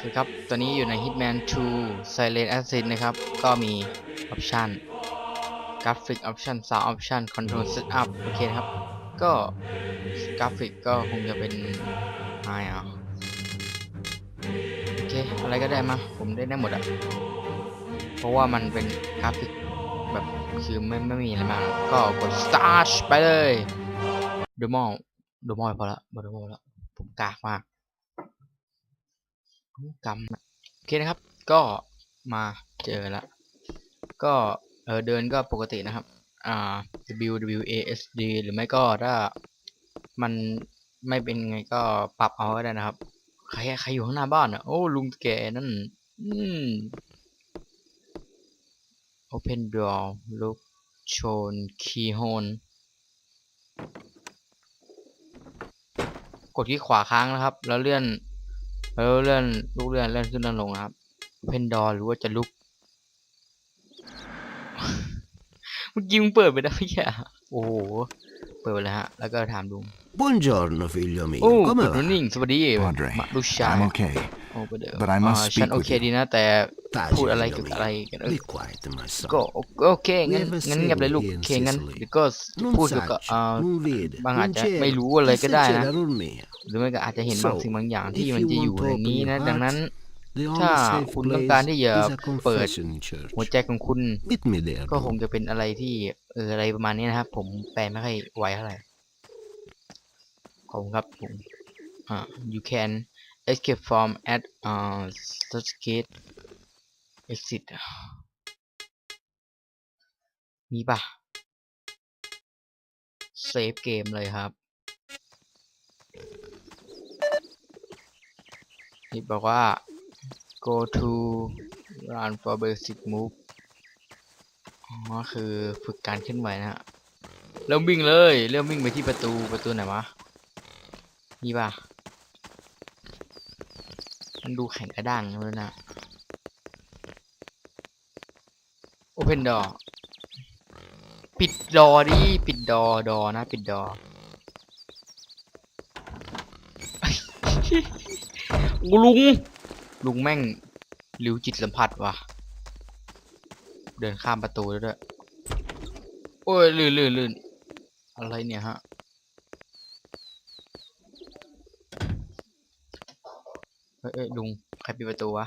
คครับตอนนี้อยู่ใน Hitman 2 Silent Assassin นะครับ ก็มีออปชันกราฟิกออปชัน Sound Option Control Setup โอเคครับ ก็กราฟิกก็คงจะเป็นไงอะโอเค อะไรก็ได้มา ผมได้ได้หมดอะเพราะว่ามันเป็นกราฟิกแบบคือไม่ไม่มีอะไรมากก็กด start ไปเลยดูมอลดูมอลพอละบดูมอลละผมกากมาก กำโอเคนะครับ ก็มาเจอละก็เออเดินก็ปกตินะครับ อ่า W W A S D หรือไม่ก็ถ้ามันไม่เป็นไงก็ปรับเอาก็ได้นะครับ ใครใครอยู่ข้างหน้าบ้านอะ โอ้ลุงแกนั่น อืม Open door look shown keyhole กดที่ขวาค้างนะครับ แล้วเลื่อน แล้วเลื่อนลูกเลื่อนเลื่อนขึ้นเลื่อนลงนะครับ Open door หรือว่าจะลุกเมื่อกี้มึงเปิดไปได้แค่โอ้โห เปิดไปเลยฮะ แล้วก็ถามลุง Buongiorno, figlio mio. โอ้ Come good va? morning สวัสดี Padre, มาลูกชาย I'm okay. โอ้ไปเดี๋ยว but I must อ่า speak ฉันโอ with เค you. ดีนะแต่ Taci, พูดอะไร figlio เกี่ยวกับ mio. อะไรกันเออ Be quiet, my son. ก็โอโอเคงั้น Never งั้นเงียบเลยลูก say โอเคงั้น Sicily. เดี๋ยวก็ Non พูดเกี่ยวกับ sacci, อ่า non vede, บางอาจ non จะ c'è. ไม่รู้อะไรก็ได้ Questa นะ c'è la mia. หรือไม่ก็อาจจะเห็น So, บางสิ่งบางอย่างที่ if มัน you จะอยู่ want to ใน open นี้ your นะ heart, ดังนั้น The ถ้า only safe คุณต้องการ place ที่จะ is a เปิด confession church. หัวใจของคุณ Meet me there. ก็คง Lou. จะเป็นอะไรที่เอออะไรประมาณนี้นะครับ ผมแปลไม่ค่อยไหวเท่าไหร่ขอบคุณครับผมอ่า you can escape from at uh such gate exit มีปะเซฟเกมเลยครับนี่บอกว่า go to run for basic move อ๋อคือฝึกการเคลื่อนไหวนะฮะเริ่มวิ่งเลย เริ่มวิ่งไปที่ประตูประตูไหนวะนี่ป่ะมันดูแข็งกระด้างเลยนะ Open door ปิดดอดิปิดดอดอนะ ปิดดอลุง ลุงแม่งริวจิตสัมผัสว่ะ เดินข้ามประตูแล้วด้วย โอ้ยลื่นลื่นลื่นอะไรเนี่ยฮะเอ้ยลุง ใครปิดประตูวะ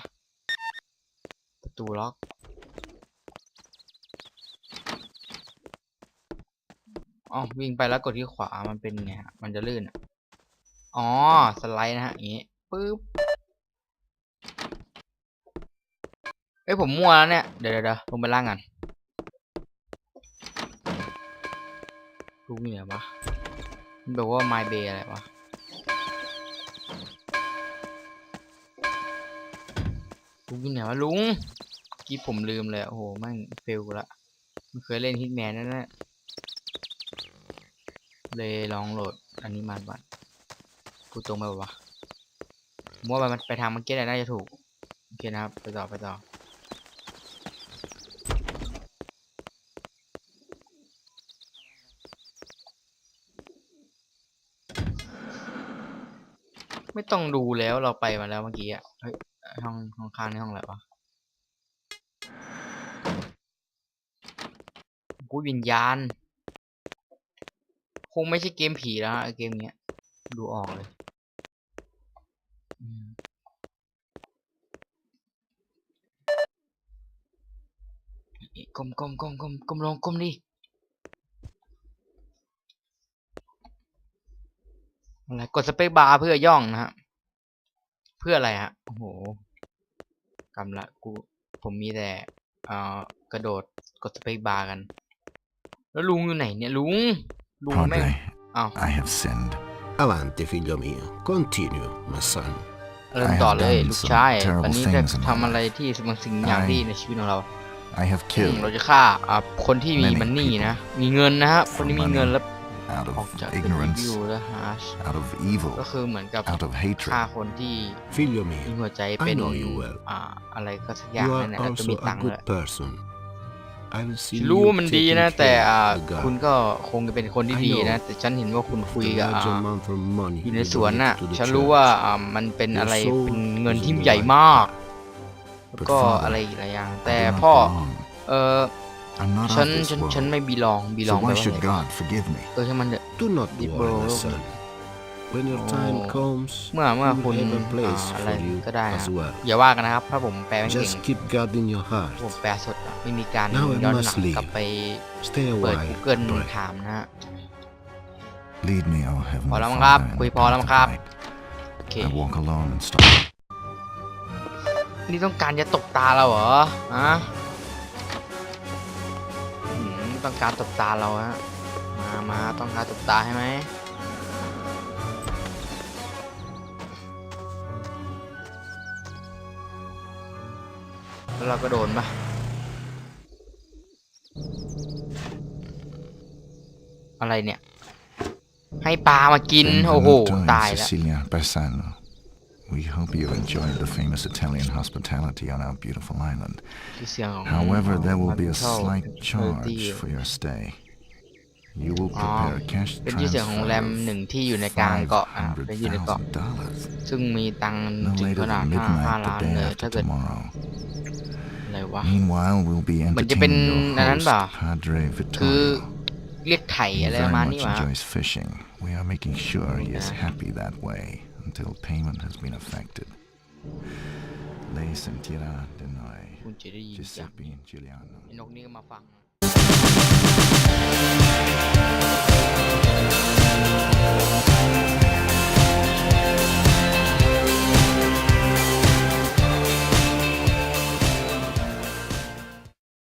ประตูล็อก อ๋อวิ่งไปแล้วกดที่ขวา มันเป็นไงฮะ มันจะลื่น อ๋อ สไลด์นะฮะ อย่างงี้ ปึ๊บ อ้ยผมมั่วแล้วเนี่ย เดี๋ยวเดี๋ยวเดี๋ยวลงไปล่างกันลุงเหนือปะมันบอกว่า my bay อะไรวะลุงอยู่ไหนวะลุงกี้ผมลืมเลยโอ้โหแม่งเฟลละไม่เคยเล่นฮิตแมนนั่นแหละเลยลองโหลดอันนี้มาก่อนพูดตรงไปปะวะผมว่ามันไปทางเมื่อกี้แหละน่าจะถูก โอเคนะครับ ไปต่อไปต่อ ไม่ต้องดูแล้วเราไปมาแล้วเมื่อกี้อะเฮ้ยห้องห้องข้างนี่ห้องอะไรวะกูวิญญาณ คงไม่ใช่เกมผีแล้วเกมเนี้ย ดูออกเลยก้มก้มก้มก้มก้มลงก้มดิ อะไรกดสเปคบาร์เพื่อย่องนะฮะเพื่ออะไรฮะโอ้โหกำละกูผมมีแต่เอ่อกระโดดกดสเปคบาร์กัน แล้วลุงอยู่ไหนเนี่ยลุงลุงแม่ง Padre, อ้าว I have sinned. Avanti, figlio mio. Continue, my son. เริ่ม I have ต่อเลย done ลูก some ชาย terrible ตอนนี้จะ things in my ทำอะไร life. ที่บางสิ่งอย่าง I- ที่ในชีวิตของเรา I have อืมเรา killed จะฆ่าอ่าคนที่มี many มันนี่ people นะ มีเงินนะฮะคน for ที่มีเงิน money, แล้ว out ออก of จาก ignorance, วิวและฮาร์ช out of evil, ก็คือเหมือนกับ out of ฆ่า hatred. คนที่ Figlio มี mio, หัวใจเป็น I know you well. อ่าอะไรก็สักอย่าง you นั่น are แหละแล้วก็ also มีตัง a ค์ด้วย good person. I've ฉั seen นรู้ you ว่ามันดี taking นะ แต่ care อ่า of the คุณ garden. ก็คงจะเป็นคนที่ I ดี know นะ แต่ฉันเห็นว่าคุณคุย The กับ large อ่า amount of money อยู่ใน you สวน donate น่ะ to the ฉันรู้ว่า church. อ่ามันเป็น Your อะไร soul เป็นเงิน is ที่ in the ใหญ่ light. มาก แล้ว But ก็ father, อะไรอีกหลายอย่าง I แต่ do not พ่อ belong. เออ I'm not ฉัน of this ฉัน world. ฉันไม่บีลองบีล So องไป why ว่า should ไง God forgive me? เออใช่างมันเถอะ Do not Deep worry, my bro. son. When your time Oh. comes, เมื่อเมื่อ we คุณ will have a อ่า place อะไร for you ก็ได้นะ as well. อย่าว่ากันนะครับถ้าผมแปลไม่เก่ง Just keep God in your ผม heart. แปลสดอะไม่มีการ Now I ย้อนห must ลัง leave. กลับไป Stay a เปิด while. Google Pray. ถามนะฮะ Lead me, O Heavenly พอแล้วมั้ง Father, ครับ in คุย the พอแล้ว path มั้ง of ครับ light. โอเค I walk alone and stop. นี่ต้องการจะตบตาเราเหรออะหืม ต้องการตบตาเราฮะมามาต้องการตบตาใช่ไหมแล้วเราก็โดนปะอะไรเนี่ย ให้ปลามากิน โอ้โห Benvenuto in ตายแล้ว Sicilia, Bersano. We hope you enjoyed the famous Italian hospitality on our beautiful island. ชื่อเสียงของ However, there will be a Martial slight Hospitality charge for your stay. You will อ๋อ prepare a cash เป็นชื่อเสียงของโรงแรม transfer หนึ่ง of ที่อยู่ในกลางเกาะอ่ะเป็นอยู่ในเกาะ $500,000. ซึ่งมีตังค์ No ถึง later ขนาด than ห้าห้า midnight ล้าน the day เลย after ถ้าเกิด tomorrow. อะไรวะ Meanwhile, we'll be มันจะเป็น entertaining อัน your นั้นเปล่า host, Padre คือ Vittorio. เรียกไถ่ He อะไรป very ระมาณนี้ much วะ enjoys fishing. We are making sure he is Yeah. happy that way until payment has been effected. Lei sentirà di noi. คุณจะได้ยินจาก Giuseppe and Giuliano. ไอ้นกนี่ก็มาฟัง